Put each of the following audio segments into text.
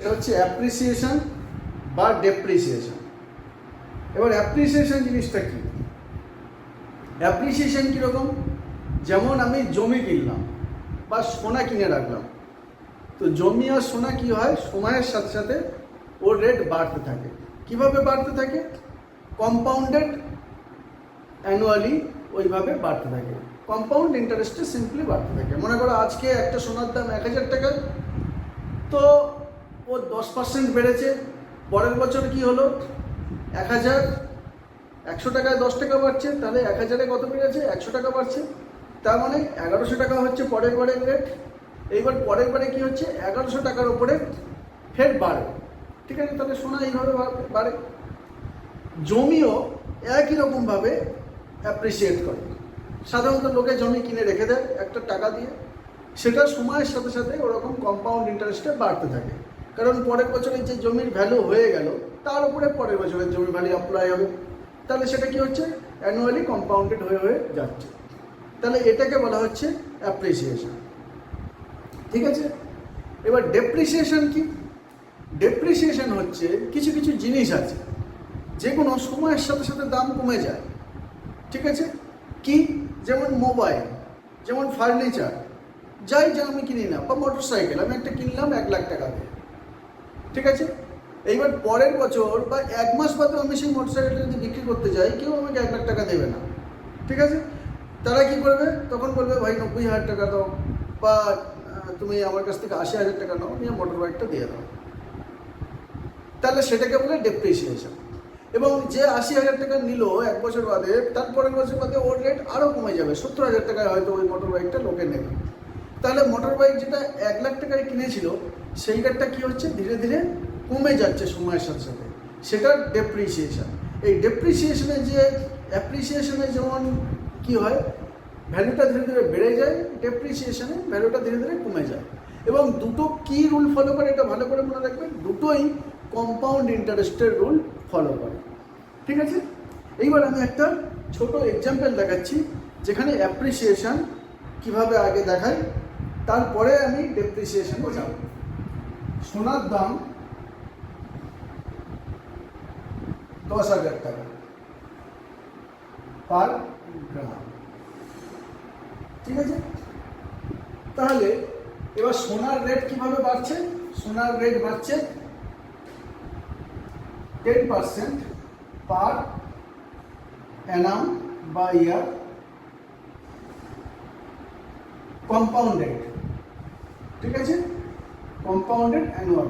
এটা হচ্ছে অ্যাপ্রিসিয়েশন বা ডেপ্রিসিয়েশন এবার অ্যাপ্রিসিয়েশন জিনিসটা কি? অ্যাপ্রিসিয়েশন কীরকম? যেমন আমি জমি কিনলাম বা সোনা কিনে রাখলাম। তো জমি আর সোনা কি হয়? সময়ের সাথে সাথে ওর রেট বাড়তে থাকে। কীভাবে বাড়তে থাকে? কম্পাউন্ডেড অ্যানুয়ালি ওইভাবে বাড়তে থাকে। কম্পাউন্ড ইন্টারেস্টে সিম্পলি বাড়তে থাকে। মনে করো আজকে একটা সোনার দাম এক হাজার টাকা, তো ও দশ পার্সেন্ট বেড়েছে। পরের বছর কি হলো? এক হাজার একশো টাকায় দশ টাকা বাড়ছে, তাহলে এক হাজারে কত বেড়েছে? একশো টাকা বাড়ছে। তার মানে এগারোশো টাকা হচ্ছে পরের বারের রেট এইবার পরের বারে কি হচ্ছে? এগারোশো টাকার উপরে ফের বাড়ে। ঠিক আছে, তাহলে সোনা এইভাবে বাড়ে। জমিও একই রকমভাবে অ্যাপ্রিসিয়েট করে। সাধারণত লোকে জমি কিনে রেখে দেয় একটা টাকা দিয়ে। সেটা সময়ের সাথে সাথে ওরকম কম্পাউন্ড ইন্টারেস্টে বাড়তে থাকে। কারণ পরের বছরের যে জমির ভ্যালু হয়ে গেল, তার উপরে পরের বছরের জমির ভ্যালু অ্যাপ্লাই হবে। তাহলে সেটা কি হচ্ছে? অ্যানুয়ালি কম্পাউন্ডেড হয়ে হয়ে যাচ্ছে। তাহলে এটাকে বলা হচ্ছে অ্যাপ্রিসিয়েশন ঠিক আছে? এবার ডেপ্রিসিয়েশন কি? ডেপ্রিসিয়েশন হচ্ছে কিছু কিছু জিনিস আছে যে কোনো সময়ের সাথে সাথে দাম কমে যায়। ঠিক আছে? কি? যেমন মোবাইল যেমন ফার্নিচার যাই যা আমি কিনি না, বা মোটর সাইকেল আমি একটা কিনলাম এক লাখ টাকা দিয়ে। ঠিক আছে? এইবার পরের বছর বা এক মাস বাদে আমি সেই মোটর সাইকেলটা যদি বিক্রি করতে যাই, কেউ আমাকে এক লাখ টাকা দেবে না। ঠিক আছে? তারা কি করবে? তখন বলবে, ভাই, নব্বই হাজার টাকা দাও বা তুমি আমার কাছ থেকে আশি হাজার টাকা নাও, নিয়ে মোটর বাইকটা দিয়ে দাও। তাহলে সেটাকে বলে ডেপ্রিসিয়েশন এবং যে আশি হাজার টাকা নিল এক বছর বাদে তারপরের বছর বাদে ওর রেট আরও কমে যাবে। সত্তর হাজার টাকায় হয়তো ওই মোটর বাইকটা লোকে নেবে। তাহলে মোটর বাইক যেটা এক লাখ টাকায় কিনেছিল, সেই রেটটা কী হচ্ছে? ধীরে ধীরে কমে যাচ্ছে সময়ের সাথে সাথে। সেটার ডেপ্রিসিয়েশন এই ডেপ্রিসিয়েশনে যে অ্যাপ্রিসিয়েশনে যেমন কি হয় ভ্যালুটা ধীরে ধীরে বেড়ে যায় ডেপ্রিসিয়েশনে ভ্যালুটা ধীরে ধীরে কমে যায়। এবং দুটো কি রুল ফলো করে এটা ভালো করে মনে রাখবেন? দুটোই কম্পাউন্ড ইন্টারেস্টের রুল ফলো করে। ঠিক আছে? এইবার আমি একটা ছোট এক্সাম্পল দেখাচ্ছি, যেখানে অ্যাপ্রিসিয়েশন কীভাবে আগে দেখাই তারপরে আমি ডেপ্রিসিয়েশন বোঝাবো সোনার দাম দশ হাজার টাকা পার গ্রাম। ঠিক আছে? তাহলে এবার সোনার রেট কীভাবে বাড়ছে? সোনার রেট বাড়ছে টেন পার্সেন্ট পার অ্যানাম বা ইয়ার কম্পাউন্ডেড ঠিক আছে? কম্পাউন্ডেড অ্যানুয়াল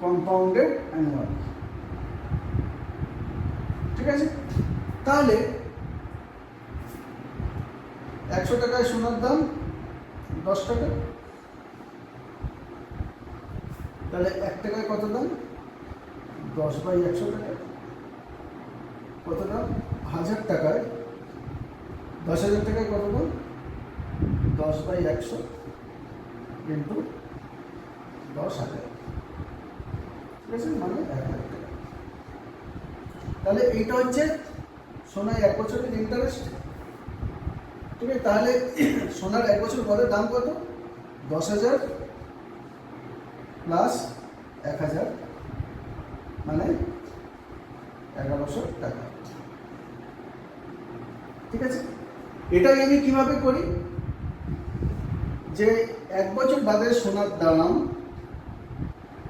কম্পাউন্ডেড অ্যানুয়াল ঠিক আছে? তাহলে একশো টাকায় সোনার দাম, দশ টাকা। তাহলে এক টাকায় কত দাম? দশ বাই একশো টাকা। কত দাম? হাজার টাকায়। দশ হাজার টাকায় কত দাম? দশ বাই একশো কিন্তু দশ হাজার। ঠিক আছে? মানে এক হাজার টাকা। তাহলে এইটা হচ্ছে সোনায় এক বছরের ইন্টারেস্ট ঠিক আছে? তাহলে সোনার এক বছর পরে দাম কত? দশ হাজার প্লাস এক হাজার মানে এগারোশো টাকা। ঠিক আছে? এটাই আমি কীভাবে করি? যে এক বছর বাদে সোনার দাম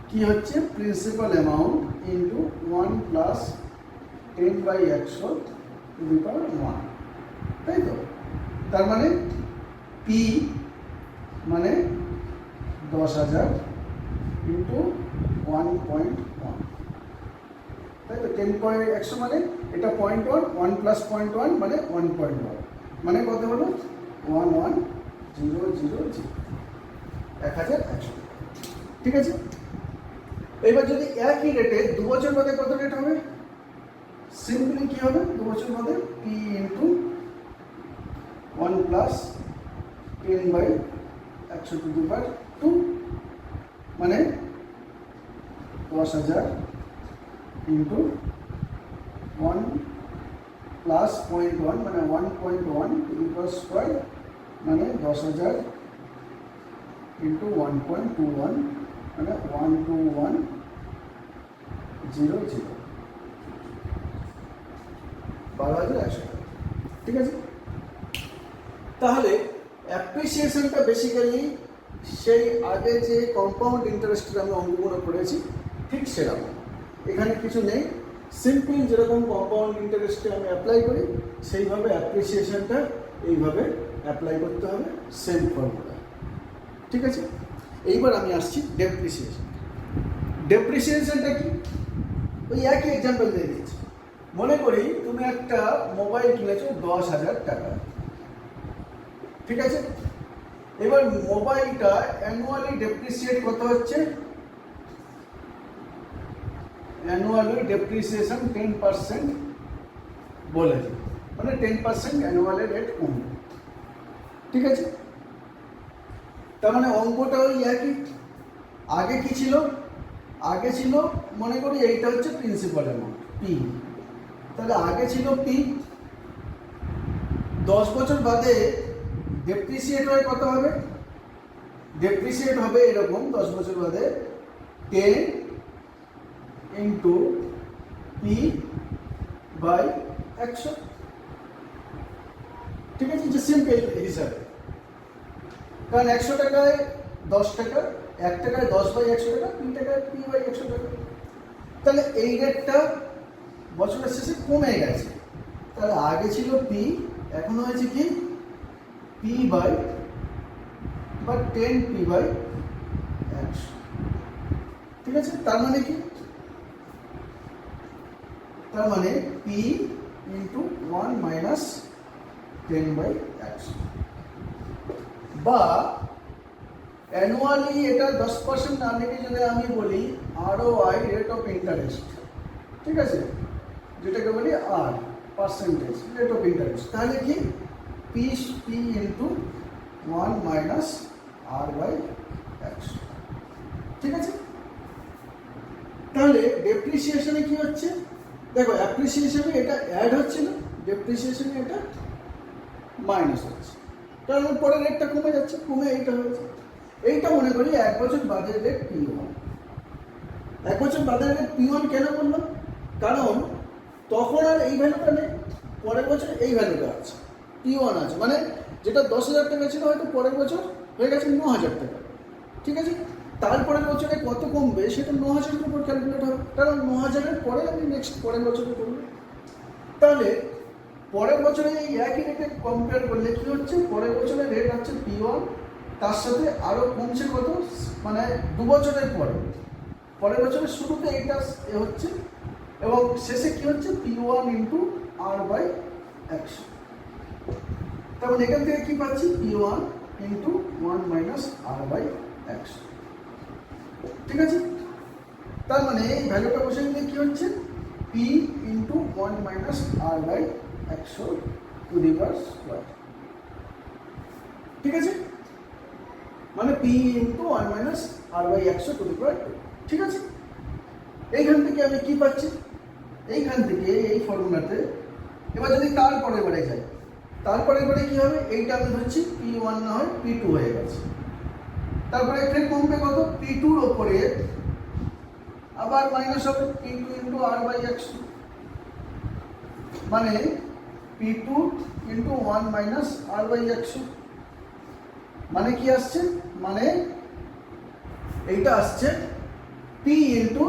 কি হচ্ছে? Principal amount into one plus ten by একশো টু ওয়ান তাই তো? তার মানে পি মানে দশ হাজার ইন্টু ওয়ান পয়েন্ট ওয়ান তাই তো? টেন পয়েন্ট একশো মানে এটা point one one plus point one মানে ওয়ান পয়েন্ট ওয়ান মানে কত হলো? One one zero zero zero. এক হাজার একশো। ঠিক আছে? এবার যদি একই রেটে দু বছর বাদে কত রেট হবে? সিম্পলি কি হবে? দু বছর বাদে P into one plus ten by একশো টু দি পার টু মানে দশ হাজার into one plus point one মানে one point one to the power square মানে দশ হাজার into one point two one মানে one two one zero zero বারো হাজার একশো। ঠিক আছে? তাহলে অ্যাপ্রিসিয়েশনটা বেসিক্যালি সেই আগে যে কম্পাউন্ড ইন্টারেস্টের আমি অঙ্কগুলো করেছি, ঠিক সেরকম। এখানে কিছু নেই। সিম্পল যেরকম কম্পাউন্ড ইন্টারেস্টে আমি অ্যাপ্লাই করি, সেইভাবে অ্যাপ্রিসিয়েশনটা এইভাবে অ্যাপ্লাই করতে হবে সেম ফর্মুলা ঠিক আছে? এইবার আমি আসছি ডেপ্রিসিয়েশন ডেপ্রিসিয়েশনটা কি? ওই একই এক্সাম্পল দিয়ে দিচ্ছি। মনে করি তুমি একটা মোবাইল কিনেছো দশ হাজার টাকা। ঠিক আছে? এবার মোবাইলটা অ্যানুয়ালি ডেপ্রিসিয়েট কত হচ্ছে? অ্যানুয়ালি ডেপ্রিসিয়েশন টেন পার্সেন্ট বলেছে মানে টেন পার্সেন্ট অ্যানুয়ালি রেট কমবে। ঠিক আছে? তার মানে অঙ্কটা ওই একই আগে কি ছিল? আগে ছিল, মনে করি এইটা হচ্ছে প্রিন্সিপাল অ্যামাউন্ট পি তাহলে আগে ছিল পি দশ বছর বাদে ডেপ্রিসিয়েট হয়ে কত হবে? ডেপ্রিসিয়েট হবে এরকম দশ বছর বাদে টেন ইন্টু পি বাই একশো। ঠিক আছে? যে সিম্পল হিসাবে। কারণ একশো টাকায় দশ টাকা, এক টাকায় দশ বাই একশো টাকা, তিন টাকায় পি বাই একশো টাকা। তাহলে এই রেটটা বছরের শেষে কমে গেছে। তাহলে আগে ছিল পি এখন হয়েছে কি? পি বাই বা টেন পি বাই একশো। ঠিক আছে? তার মানে কি? তার মানে P into one minus ten by একশো। বা অ্যানুয়ালি এটা দশ পার্সেন্ট না যদি আমি বলি আরও আই রেট অফ ইন্টারেস্ট ঠিক আছে? যেটাকে বলি R percentage rate of interest তাহলে কি? P P into one minus R by একশো ঠিক আছে? তাহলে ডেপ্রিসিয়েশনে কি হচ্ছে? দেখো অ্যাপ্রিসিয়েশনে এটা অ্যাড হচ্ছে না ডেপ্রিসিয়েশনে এটা মাইনাস হচ্ছে। কারণ পরের রেটটা কমে যাচ্ছে, কমে এইটা হয়েছে। এইটা মনে করি এক বছর বাদের রেট পি ওয়ান এক বছর বাদের রেট পি ওয়ান কেন বললাম কারণ তখন আর এই ভ্যালুটা নেই, পরের বছর এই ভ্যালুটা আছে পি ওয়ান আছে। মানে যেটা দশ হাজার টাকা ছিল, হয়তো পরের বছর হয়ে গেছে ন হাজার টাকা। ঠিক আছে? তারপরের বছরে কত কমবে, সেটা ন হাজারের উপর ক্যালকুলেট হবে। কারণ ন হাজারের পরে আমি নেক্সট পরের বছরে করব। তাহলে পরের বছরে এই একই রেটে কম্পেয়ার করলে কি হচ্ছে? পরের বছরে রেট হচ্ছে পি ওয়ান তার সাথে আরও কমছে কত? মানে দু বছরের পরে। পরের বছরের শুরুতে এটা হচ্ছে এবং শেষে কি হচ্ছে? P one into R by একশো। তারপর এখান থেকে কি পাচ্ছি? P one into one minus R by একশো। ঠিক আছে? তার মানে এই ভ্যালুটা বসে দিলে কি হচ্ছে? P into one minus R by একশো টু দি পাওয়ার স্কোয়ার ঠিক আছে? মানে P into one minus R by একশো টু দি ঠিক আছে? এইখান থেকে আমি কি পাচ্ছি? এইখান থেকে এই ফর্মুলাতে, এবার যদি তারপরে বারে যাই, তারপরে বারে কি হবে? এইটা আমি ধরছি পি ওয়ান না হয় পি টু হয়ে গেছে। তারপরে এখানে কমবে কত? পি টুর ওপরে আবার মাইনাস হবে P two into R by একশো। মানে P two into one minus R by একশো মানে কি আসছে? মানে এইটা আসছে P into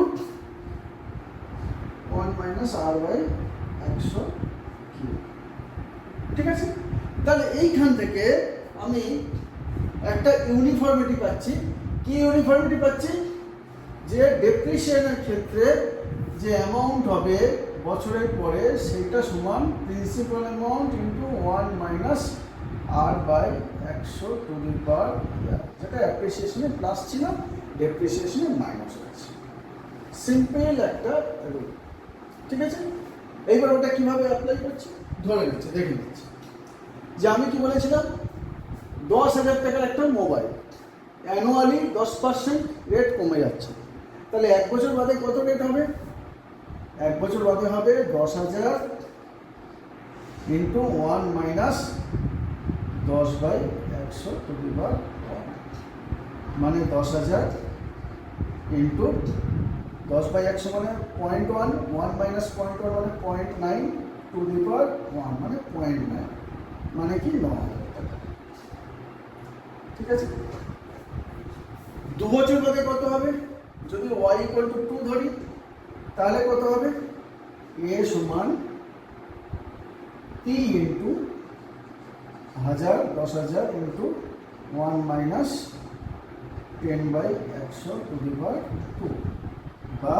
one minus R by একশো ঠিক আছে? তাহলে এইখান থেকে আমি একটা ইউনিফর্মিটি পাচ্ছি। কি ইউনিফর্মিটি পাচ্ছি? যে ডেপ্রিসিয়েশনের ক্ষেত্রে যে অ্যামাউন্ট হবে বছরের পরে সেইটা সমান principal amount into one minus R by একশো টু দি পাওয়ার যেটা অ্যাপ্রিসিয়েশনে প্লাস ছিল ডেপ্রিসিয়েশনে মাইনাস হয়েছে। সিম্পল একটা রুল ঠিক আছে? এইবার ওটা কীভাবে অ্যাপ্লাই করছি? ধরে নিচ্ছে, দেখে নিচ্ছি। যে আমি কি বলেছিলাম? দশ হাজার টাকার একটা মোবাইল অ্যানুয়ালি দশ পার্সেন্ট রেট কমে যাচ্ছে। তাহলে এক বছর বাদে কত রেট হবে? এক বছর বাদে হবে দশ হাজার ইন্টু ওয়ান মাইনাস দশ বাই একশো দি পাওয়ার মানে দশ হাজার ইন্টু দশ বাই একশো মানে point one one minus point one মানে point nine to the power one মানে পয়েন্ট নাইন মানে কি ন হাজার টাকা ঠিক আছে? দু বছর বাদে কত হবে? যদি ওয়াই ইকুয়াল টু টু ধরি তাহলে কত হবে? এ সমান টি ইন্টু হাজার, দশ হাজার into one minus ten by একশো টু দি টু বা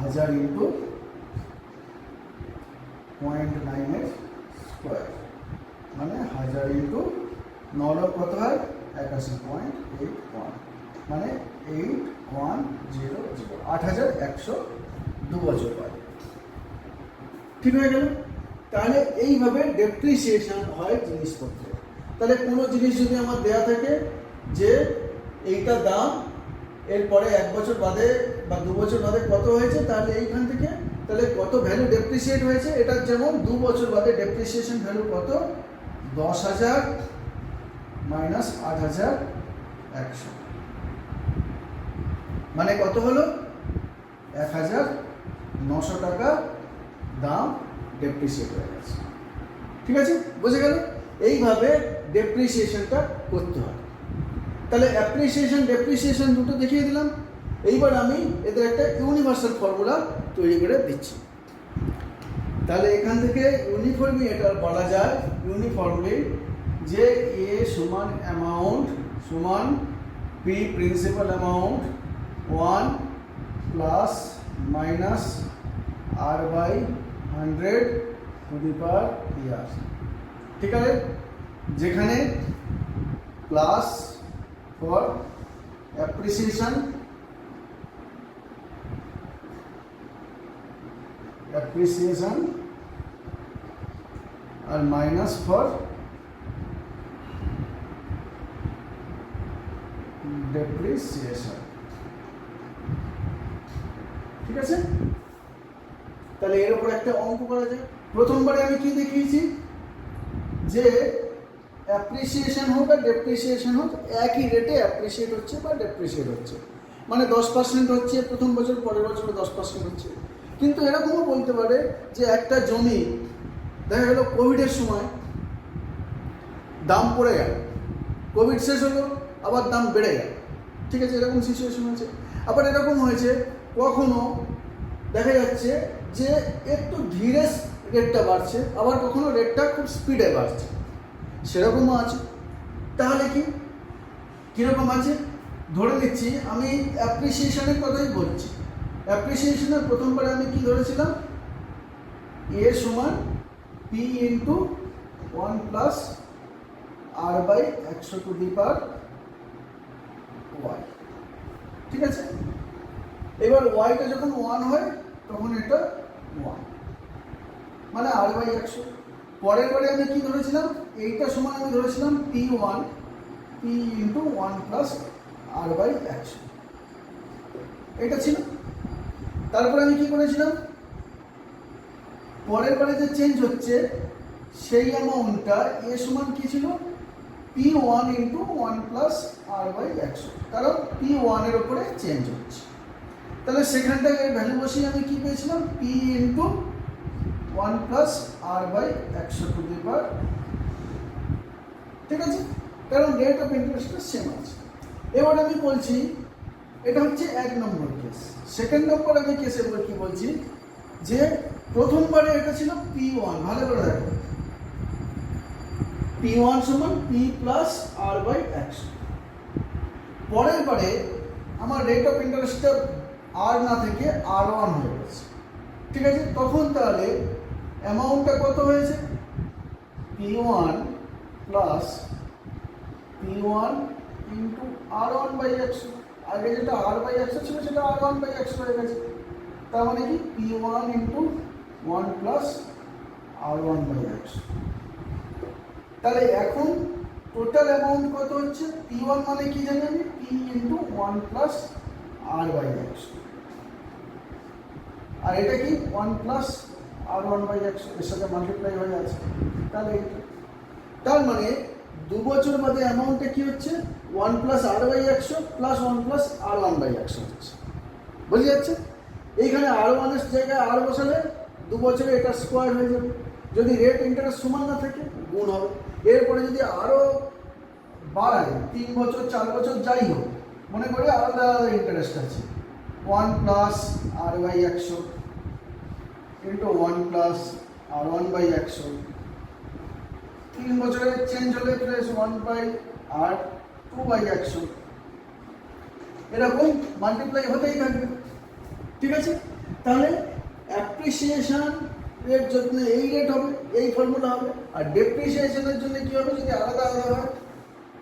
হাজার ইন্টু পয়েন্ট নাইনের স্কোয়ার মানে হাজার ইন্টু নরম কত হয়? একাশি পয়েন্ট এইট ওয়ান মানে এইট ওয়ান জিরো জিরো আট হাজার একশো দু বছর পরে ঠিক হয়ে গেল? তাহলে এইভাবে ডেপ্রিসিয়েশন হয় জিনিসপত্রের তাহলে কোনো জিনিস যদি আমার দেয়া থাকে যে এইটা দাম, এরপরে এক বছর বাদে বা দু বছর বাদে কত হয়েছে, তাহলে এইখান থেকে তাহলে কত ভ্যালু ডেপ্রিসিয়েট হয়েছে এটা যেমন দু বছর বাদে ডেপ্রিসিয়েশন ভ্যালু কত? দশ হাজার মাইনাস আট হাজার একশো। মানে কত হলো? এক হাজার নশো টাকা দাম ডেপ্রিসিয়েট হয়ে গেছে। ঠিক আছে? বুঝে গেল? এইভাবে ডেপ্রিসিয়েশনটা করতে হয়। তাহলে অ্যাপ্রিসিয়েশন ডেপ্রিসিয়েশন দুটো দেখিয়ে দিলাম। এইবার আমি এদের একটা ইউনিভার্সাল ফর্মুলা তৈরি করে দিচ্ছি। তাহলে এখান থেকে ইউনিফর্মলি এটা বলা যায়। ইউনিফর্মলি যে এ সমান অ্যামাউন্ট সমান P principal amount one plus minus R by hundred to the power year. ঠিক আছে? যেখানে প্লাস ফর অ্যাপ্রিসিয়েশন অ্যাপ্রিসিয়েশন আর মাইনাস ফর ডেপ্রিসিয়েশন। ঠিক আছে? তাহলে এর উপর একটা অঙ্ক করা যায় প্রথমবারে আমি কি দেখিয়েছি? যে অ্যাপ্রিসিয়েশন হোক আর ডেপ্রিসিয়েশন হোক, একই রেটে অ্যাপ্রিসিয়েট হচ্ছে বা ডেপ্রিসিয়েট হচ্ছে। মানে দশ পার্সেন্ট হচ্ছে প্রথম বছর, পরের বছর দশ পার্সেন্ট হচ্ছে। কিন্তু এরকমও বলতে পারে যে একটা জমি, দেখা গেল কোভিডের সময় দাম পড়ে গেল। কোভিড শেষ হলো, আবার দাম বেড়ে গেল। ঠিক আছে, এরকম সিচুয়েশন হয়েছে। আবার এরকম হয়েছে কখনো দেখা যাচ্ছে যে একটু ধীরে রেটটা বাড়ছে, আবার কখনো রেটটা খুব স্পিডে বাড়ছে। সেরকমও আছে। তাহলে কি? কীরকম আছে? ধরে নিচ্ছি, আমি অ্যাপ্রিসিয়েশনের কথাই বলছি। অ্যাপ্রিসিয়েশনের প্রথমবারে আমি কি ধরেছিলাম? এ সমান P into one plus R by একশো টু দি পার ওয়াই ঠিক আছে? এবার ওয়াইটা যখন ওয়ান হয়, তখন এটা ওয়ান মানে আর বাই একশো। পরের বারে আমি কি ধরেছিলাম? এইটা সময় আমি ধরেছিলাম P one P into one plus R by একশো। এটা ছিল। তারপরে আমি কি করেছিলাম? পরের বারে যে চেঞ্জ হচ্ছে, সেই অ্যামাউন্টটা এ সমান কি ছিল? P one into one plus R by একশো। কারণ পি ওয়ানের ওপরে চেঞ্জ হচ্ছে। তাহলে সেখানটায় ভ্যালু বসিয়ে আমি কি পেয়েছিলাম? P into one plus R by একশো টু দি ঠিক আছে? কারণ রেট অফ ইন্টারেস্টটা সেম আছে। এবার আমি বলছি, এটা হচ্ছে এক নম্বর কেস সেকেন্ড নম্বর আমি কেসে কি বলছি? যে প্রথমবারে এটা ছিল পি ওয়ান ভালো করে দেখো। পি ওয়ান সমান পি প্লাস আর বাই একশো। পরের বারে আমার রেট অফ ইন্টারেস্টটা আর না থেকে আর ওয়ান হয়ে গেছে। ঠিক আছে? তখন তাহলে অ্যামাউন্টটা কত হয়েছে? P one plus P one into R one by একশো আগে যেটা আর বাই একশো ছিল, সেটা আর ওয়ান বাই একশো হয়ে গেছে। তার মানে কি? P one into one plus R one by একশো তাহলে এখন টোটাল অ্যামাউন্ট কত হচ্ছে? পি ওয়ান মানে কি জানি আমি? P into one plus R by একশো আর এটা কি one plus R one by একশো এর সাথে মাল্টিপ্লাই হয়ে আছে তাহলে তার মানে দু বছর বাদে অ্যামাউন্টটা কি হচ্ছে? ওয়ান প্লাস আর বাই একশো plus one plus R one by একশো হচ্ছে। বুঝে যাচ্ছে? এইখানে আর ওয়ানের জায়গায় আর বসালে দু বছরে এটা স্কোয়ার হয়ে যাবে। যদি রেট ইন্টারেস্ট সমান না থাকে, গুণ হবে। এরপরে যদি আরও বাড়ায়, তিন বছর, চার বছর যাই হোক, মনে করি আলাদা আলাদা ইন্টারেস্ট আছে। ওয়ান প্লাস আর বাই একশো into one plus R one by একশো তিন বছরে চেঞ্জ হলে plus one by R two by একশো এরকম মাল্টিপ্লাই হতেই থাকবে। ঠিক আছে? তাহলে অ্যাপ্রিসিয়েশন এর জন্য এই রেট হবে, এই ফর্মুলা হবে। আর ডেপ্রিসিয়েশনের জন্য কি হবে? যদি আলাদা আলাদা হয়,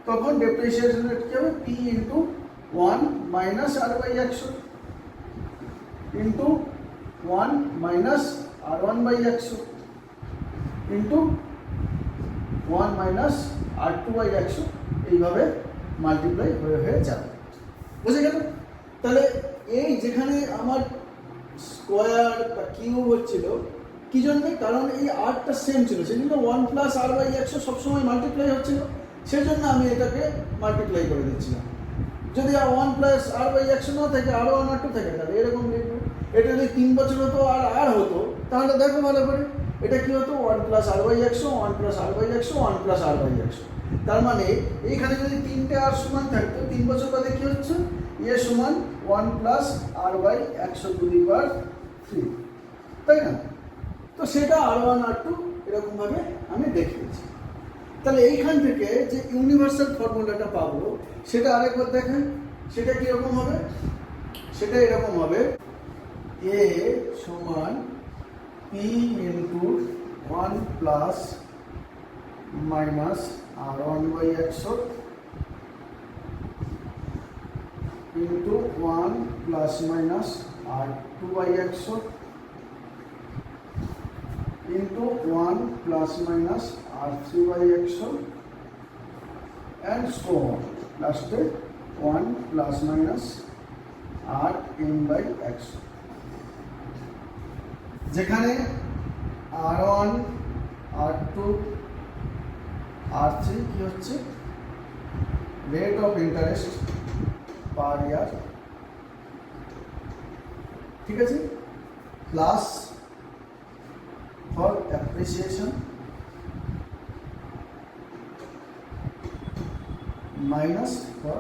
তখন ডেপ্রিসিয়েশন রেট কি হবে? P into one minus R by একশো into one minus R one by একশো into one minus R two by একশো এইভাবে মাল্টিপ্লাই হয়ে হয়ে যাবে। বুঝে গেল? তাহলে এই যেখানে আমার স্কোয়ার বা কিউব হচ্ছিল, কি জন্যে? কারণ এই আরটা সেম ছিল সেই জন্য ওয়ান প্লাস আর বাই একশো সবসময় মাল্টিপ্লাই হচ্ছিল সেই জন্য আমি এটাকে মাল্টিপ্লাই করে দিচ্ছিলাম। যদি ওয়ান প্লাস আর বাই একশো না থাকে আর ওয়ান আর টু থাকে, তাহলে এরকম লিখব। এটা যদি তিন বছর হতো আর আর হতো, তাহলে দেখো ভালো করে, এটা কি হতো? ওয়ান প্লাস আর বাই একশো ওয়ান প্লাস আর বাই একশো ওয়ান প্লাস আর বাই একশো তার মানে এইখানে যদি তিনটে আর সমান থাকতো, তিন বছর বাদে কি হচ্ছে? ইয়ে সমান ওয়ান প্লাস আর বাই একশো দুই বার থ্রি তাই না? তো সেটা আর ওয়ান আর টু এরকমভাবে আমি দেখিয়েছি। তাহলে এইখান থেকে যে ইউনিভার্সাল ফর্মুলাটা পাবো, সেটা আরেকবার দেখাই সেটা কীরকম হবে? সেটা এরকম হবে। এ সমান P into one plus minus R one by একশো into one plus minus R two by একশো into one plus minus R three by একশো অ্যান্ড সো লাস্টে one plus minus R N by একশো যেখানে R one R two R three কী হচ্ছে? Rate of interest per year ঠিক আছে? Plus for appreciation minus for